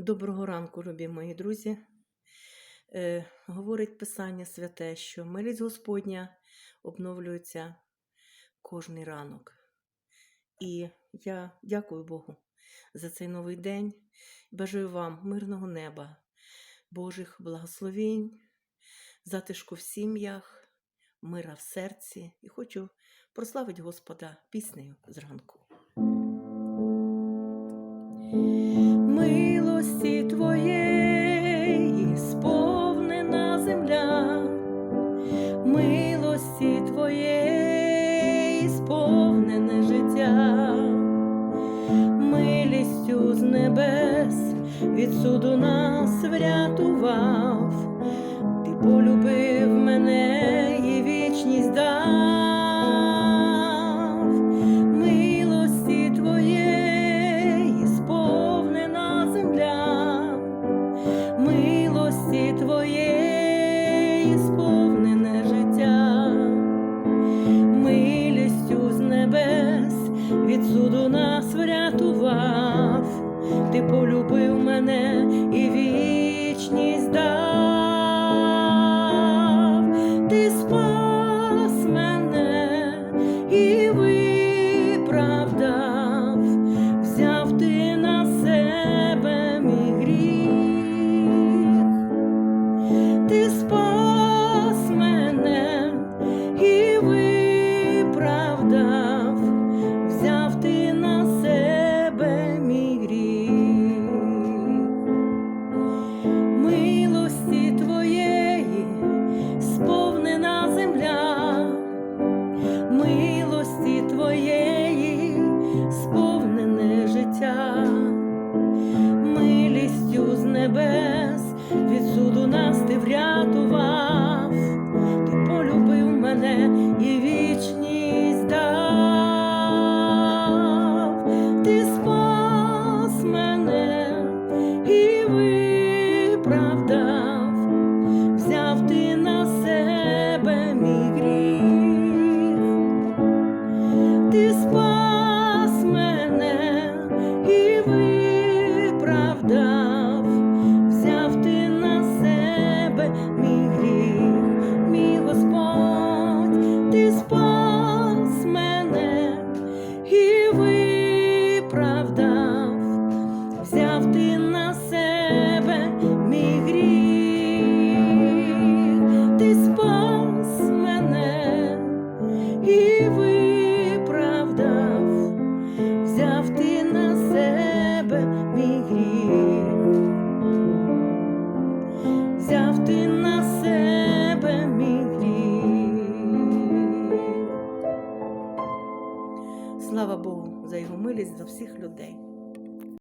Доброго ранку, любі мої друзі. Е, говорить Писання Святе, що милість Господня обновлюється кожний ранок. І я дякую Богу за цей новий день. Бажаю вам мирного неба, Божих благословінь, затишку в сім'ях, мира в серці. І хочу прославити Господа піснею зранку. Милості милості Твоєї сповнене життя, милістю з небес від суду нас врятував, Ти полюбив ти взяв ти взяв ти на себе мій гріх. Слава Богу за його милість за всіх людей.